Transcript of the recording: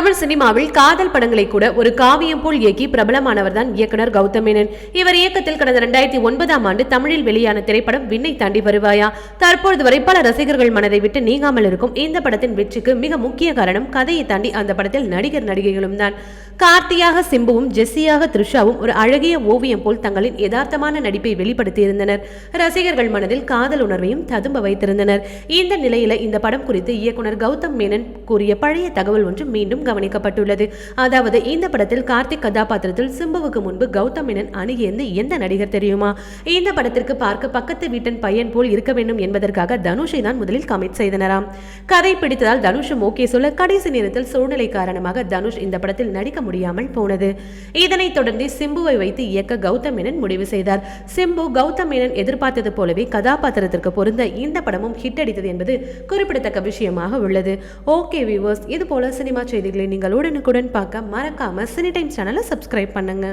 தமிழ் சினிமாவில் காதல் படங்களை கூட ஒரு காவியம் போல் இயக்கி பிரபலமானவர் தான் இயக்குனர் கௌதம் மேனன். இவர் இயக்கத்தில் கடந்த இரண்டாயிரத்தி ஒன்பதாம் ஆண்டு தமிழில் வெளியான திரைப்படம் விண்ணை தாண்டி வருவாயா? தற்பொழுது வரை பல ரசிகர்கள் மனதை விட்டு நீங்காமல் இருக்கும் இந்த படத்தின் வெற்றிக்கு மிக முக்கிய காரணம் கதையை தாண்டி அந்த படத்தில் நடிகர் நடிகைகளும் தான். கார்த்தியாக சிம்புவும் ஜெஸ்ஸியாக த்ரிஷாவும் ஒரு அழகிய ஓவியம் போல் தங்களின் யதார்த்தமான நடிப்பை வெளிப்படுத்தியிருந்தனர். ரசிகர்கள் மனதில் காதல் உணர்வையும் ததும்ப வைத்திருந்தனர். இந்த நிலையில இந்த படம் குறித்து இயக்குனர் கௌதம் மேனன் கூறிய பழைய தகவல் ஒன்று மீண்டும் கவனிக்கப்பட்டுள்ளது. அதாவது இந்த படத்தில் கார்த்திக் கதாபாத்திரத்தில் சிம்புவுக்கு முன்பு கௌதம் மேனன் அணுகியது எந்த நடிகர் தெரியுமா? இந்த படத்திற்கு பார்க்க பக்கத்து வீட்டின் பையன் போல் இருக்க வேண்டும் என்பதற்காக தனுஷை தான் முதலில் கமிட் செய்தனராம். கதை பிடித்ததால் தனுஷும் ஓகே சொல்ல கடைசி நேரத்தில் சூழ்நிலை காரணமாக தனுஷ் இந்த படத்தில் நடிக்க முடியாமல் போனது. இதனைத் தொடர்ந்து சிம்புவை வைத்து இயக்க கௌதம் மேனன் முடிவு செய்தார். சிம்பு கௌதம் மேனன் எதிர்பார்த்தது போலவே கதாபாத்திரத்திற்கு பொருந்த இந்த படமும் ஹிட் அடித்தது என்பது குறிப்பிடத்தக்க விஷயமாக உள்ளது. ஓகே வியூவர்ஸ் இது போல சினிமா செய்தி செய்திகளை நீங்கள் உடனுக்குடன் பார்க்க மறக்காம சினி டைம் சேனலை சப்ஸ்கிரைப் பண்ணுங்க.